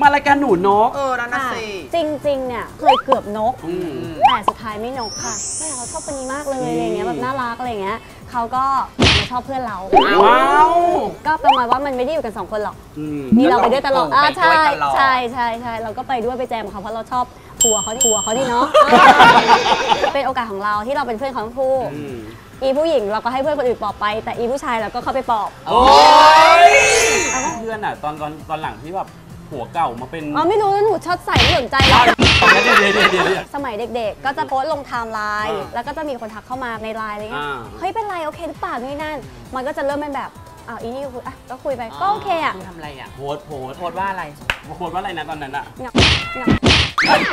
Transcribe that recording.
มารายการหนูนก เออนั่นน่ะค่ะสิจริงๆ เนี่ยเคยเกือบนก อืม แต่สุดท้ายไม่นกค่ะไม่เขาชอบคนนี้มากเลยอะไรเงี้ยแบบน่ารักอะไรเงี้ยเขาก็มาชอบเพื่อนเรา ว้าวก็ประมาณว่ามันไม่ได้อยู่กันสองคนหรอก อืมมีเราไปด้วยตลอดเอออ่าไปด้วยใช่ตลอด ใช่ใช่ใช่เราก็ไปด้วยไปแจมกับเขาเพราะเราชอบทัวร์เขาทัวร์เขาที่เนาะ เป็นโอกาสของเราที่เราเป็นเพื่อนเขาทั้งคู่อืม อีผู้หญิงเราก็ให้เพื่อนคนอื่นปลอบไป แต่อีผู้ชายเราก็เข้าไปปลอบ โอ้ย เพื่อนอะตอนตอนตอนหลังที่แบบ ผัวเก่ามาเป็นอ๋อไม่รู้แล้วหนูชดใส่ไม่สนใจหรอกเดี๋ยวเดี๋ยวเดี๋ยวเดี๋ยวเดี๋ยว สมัยเด็กๆ ก็จะโพสต์ลงไทม์ไลน์อ่าแล้วก็จะมีคนทักเข้ามาในไลน์อะไรเงี้ยอ่าเฮ้ยเป็นไรโอเคหรือเปล่านี่นั่น มันก็จะเริ่มเป็นแบบอ้าวอีนี่คุยอะก็คุยไปก็โอเคอะทำอะไรอะโพสต์โพสต์โพสต์ว่าอะไรโพสต์ว่าอะไรนะตอนนั้นอะงับงับลอก